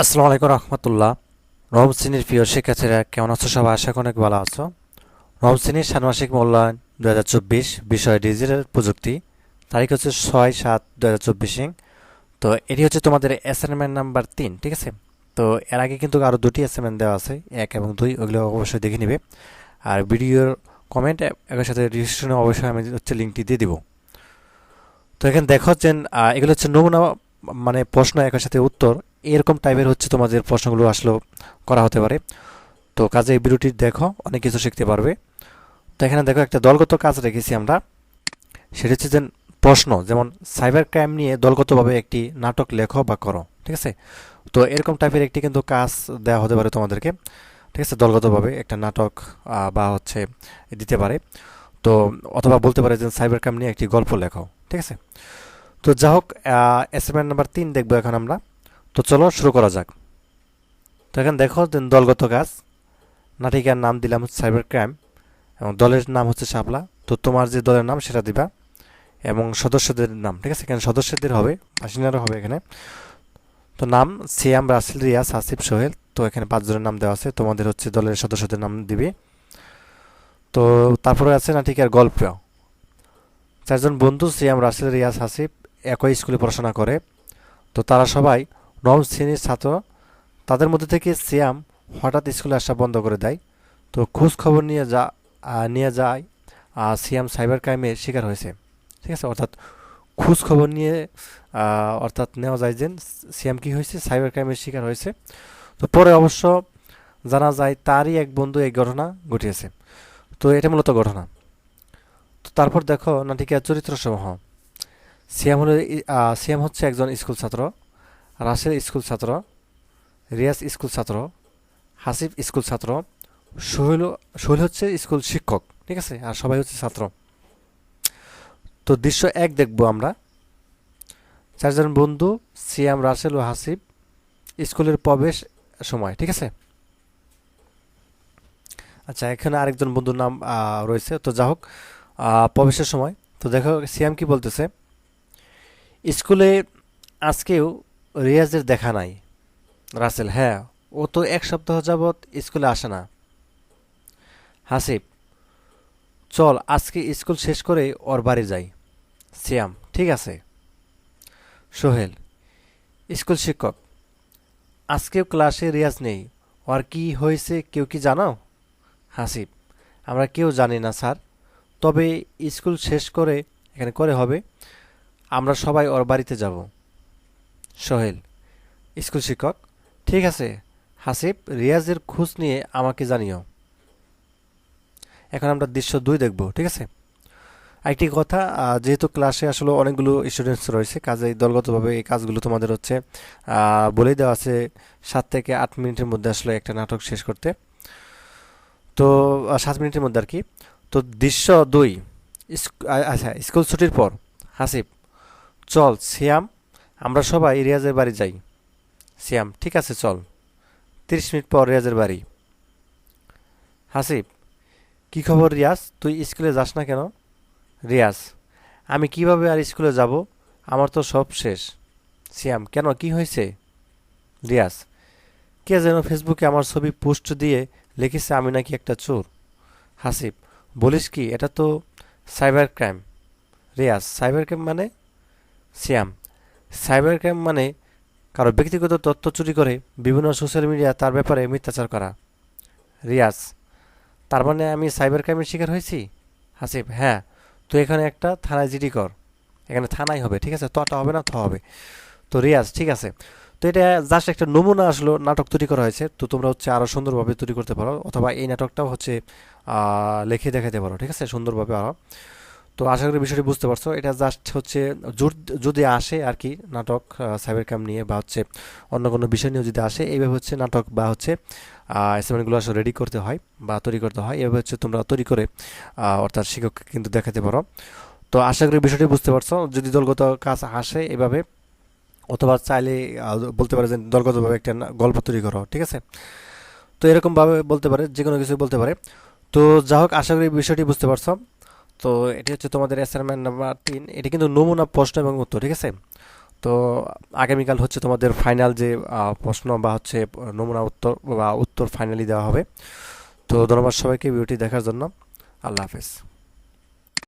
আসসালামু আলাইকুম রহমতুল্লাহ। নবম শ্রেণির প্রিয় শিক্ষার্থীরা, কেমন আছো সবাই? আশা করি অনেক ভালো আছো। নবম শ্রেণির ষান্মাসিক মূল্যায়ন দু হাজার চব্বিশ, বিষয় ডিজিটাল প্রযুক্তি। তারিখ হচ্ছে ছয় সাত দু হাজার চব্বিশে। তো এটি হচ্ছে তোমাদের অ্যাসাইনমেন্ট নাম্বার তিন, ঠিক আছে? তো এর আগে কিন্তু আরও দুটি অ্যাসাইনমেন্ট দেওয়া আছে, এক এবং দুই, ওগুলো অবশ্যই দেখে নিবে। আর ভিডিওর কমেন্ট একের সাথে রেজিস্ট্রেশনে অবশ্যই আমি হচ্ছে লিঙ্কটি দিয়ে দিব। তো এখানে দেখো যে এগুলো হচ্ছে নমুনা মানে প্রশ্ন একের সাথে উত্তর। এরকম টাইপের হচ্ছে তোমাদের প্রশ্নগুলো আসলেও করা হতে পারে। তো কাজে এই ভিডিওটি দেখো, অনেক কিছু শিখতে পারবে। তো এখানে দেখো একটা দলগত কাজ রেখেছি আমরা। সেটা হচ্ছে যে প্রশ্ন, যেমন সাইবার ক্রাইম নিয়ে দলগতভাবে একটি নাটক লেখো বা করো, ঠিক আছে? তো এরকম টাইপের একটি কিন্তু কাজ দেওয়া হতে পারে তোমাদেরকে, ঠিক আছে? দলগতভাবে একটা নাটক বা হচ্ছে দিতে পারে। তো অথবা বলতে পারে যে সাইবার ক্রাইম নিয়ে একটি গল্প লেখো, ঠিক আছে? তো যা হোক অ্যাসাইনমেন্ট নাম্বার তিন দেখব এখন আমরা। তো চলো শুরু করা যাক। তো এখানে দেখো দলগত কাজ। নাটিকার নাম দিলাম হচ্ছে সাইবার ক্রাইম এবং দলের নাম হচ্ছে শাপলা। তো তোমার যে দলের নাম, সেটা দিবা এবং সদস্যদের নাম, ঠিক আছে? এখানে সদস্যদের হবে বাসিন্দারও হবে এখানে। তো নাম সিয়াম রাসেল রিয়াজ আসিফ সোহেল। তো এখানে পাঁচজনের নাম দেওয়া আছে। তোমাদের হচ্ছে দলের সদস্যদের নাম দিবে। তো তারপরে আছে নাটিকার গল্প। চারজন বন্ধু, সিয়াম রাসেল রিয়াজ হাসিফ একই স্কুলে পড়াশোনা করে। তো তারা সবাই নবম শ্রেণির ছাত্র তাদের মধ্যে থেকে সিয়াম হঠাৎ স্কুলে আসা বন্ধ করে দেয়। তো খোঁজ খবর নিয়ে যা নিয়ে যায় আহ, সিয়াম সাইবার ক্রাইমের শিকার হয়েছে। ঠিক আছে? অর্থাৎ খোঁজ খবর নিয়ে অর্থাৎ নেওয়া যায় যে সিয়াম কি হয়েছে? সাইবার ক্রাইমের শিকার হয়েছে। তো পরে অবশ্য জানা যায় তারই এক বন্ধু এই ঘটনা ঘটিয়েছে। তো এটা মূলত ঘটনা। তো তারপর দেখো নাটিকার চরিত্র সমূহ সিয়াম হলো সিয়াম হচ্ছে একজন স্কুল ছাত্র। রাসেল স্কুল ছাত্র, রিয়াজ স্কুল ছাত্র, হাসিফ স্কুল ছাত্র, সোহেল সোহেল হচ্ছে স্কুল শিক্ষক, ঠিক আছে? আর সবাই হচ্ছে ছাত্র। তো দৃশ্য এক দেখব আমরা। চারজন বন্ধু, সিয়াম, রাসেল ও হাসিফ, স্কুলের প্রবেশ সময়, ঠিক আছে? আচ্ছা এখানে আরেকজন বন্ধুর নাম রয়েছে। তো যা হোক প্রবেশের সময়। তো দেখো, সিয়াম কি বলতেছে? স্কুলে আজকেও রিয়াজের দেখা নাই। রাসেল হ্যাঁ ও তো এক সপ্তাহ যাবৎ স্কুলে আসে না। হাসিব, চল, আজকে স্কুল শেষ করে ওর বাড়ি যাই। সিয়াম, ঠিক আছে। সোহেল, স্কুল শিক্ষক, আজকেও ক্লাসে রিয়াজ নেই। ওর কি হয়েছে কেউ কি জানো হাসিব, আমরা কেউ জানি না, স্যার। তবে স্কুল শেষ করে এখানে করে হবে। আমরা সবাই ওর বাড়িতে যাব। সোহেল, স্কুল শিক্ষক, ঠিক আছে, হাসিব, রিয়াজের খোঁজ নিয়ে আমাকে জানিও। এখন আমরা দৃশ্য দুই দেখব, ঠিক আছে? একটি কথা যেহেতু ক্লাসে আসলে অনেকগুলো স্টুডেন্টস রয়েছে কাজেই দলগতভাবে এই কাজগুলো তোমাদের হচ্ছে বলেই দেওয়া আছে, সাত থেকে আট মিনিটের মধ্যে আসলে একটা নাটক শেষ করতে। তো সাত মিনিটের মধ্যে আর কি। তো দৃশ্য দুই আচ্ছা স্কুল ছুটির পর, হাসিব, চল, সিয়াম আমরা সবাই রিয়াজের বাড়ি যাই। সিয়াম ঠিক আছে, চল। তিরিশ মিনিট পর রিয়াজের বাড়ি। হাসিব, কি খবর রিয়াজ? তুই স্কুলে যাস না কেন? রিয়াজ, আমি কীভাবে আর স্কুলে যাব? আমার তো সব শেষ। সিয়াম কেন, কি হয়েছে? রিয়াজ, কে যেন ফেসবুকে আমার ছবি পোস্ট দিয়ে লিখেছে আমি নাকি একটা চোর? হাসিব, বলিস কি, এটা তো cyber crime. Riaz, cyber crime মানে? সিয়াম সাইবার ক্রাইম মানে কারও ব্যক্তিগত তথ্য চুরি করে বিভিন্ন সোশ্যাল মিডিয়া তার ব্যাপারে মিথ্যাচার করা। রিয়াজ, তার মানে আমি সাইবার ক্রাইমের শিকার হয়েছি? হাসিব হ্যাঁ তুই এখানে একটা থানায় জিডি কর। এখানে থানায় হবে, ঠিক আছে? তটা হবে না, থ হবে। তো রিয়াজ, ঠিক আছে? তো এটা জাস্ট একটা নমুনা আসলো, নাটক তৈরি করা হয়েছে। তো তোমরা হচ্ছে আরও সুন্দরভাবে তৈরি করতে পারো, অথবা এই নাটকটাও হচ্ছে লিখে দেখাতে পারো, ঠিক আছে? সুন্দরভাবে আরও তো আশা করি বিষয়টি বুঝতে পারছ। এটা জাস্ট হচ্ছে যদি আসে আর কি নাটক সাইবার ক্যাম্প নিয়ে বা হচ্ছে অন্য কোনো বিষয় নিয়ে যদি আসে, এইভাবে হচ্ছে নাটক বা হচ্ছে অ্যাসাইনমেন্টগুলো আসলে রেডি করতে হয় বা তৈরি করতে হয়। এভাবে হচ্ছে তোমরা তৈরি করে অর্থাৎ শিক্ষককে কিন্তু দেখাতে পারো। তো আশা করি বিষয়টি বুঝতে পারছ। যদি দলগত কাজ আসে এভাবে, অথবা চাইলে বলতে পারে যে দলগতভাবে একটা গল্প তৈরি করো, ঠিক আছে? তো এরকমভাবে বলতে পারে যে কোনো কিছু বলতে পারে। তো যা হোক আশা করি বিষয়টি বুঝতে পারছ। তো এটি হচ্ছে তোমাদের অ্যাসাইনমেন্ট নাম্বার তিন। এটি কিন্তু নমুনা প্রশ্ন এবং উত্তর, ঠিক আছে? তো আগামীকাল হচ্ছে তোমাদের ফাইনাল যে প্রশ্ন বা হচ্ছে নমুনা উত্তর বা উত্তর ফাইনালি দেওয়া হবে। তো ধন্যবাদ সবাইকে ভিডিওটি দেখার জন্য। আল্লাহ হাফেজ।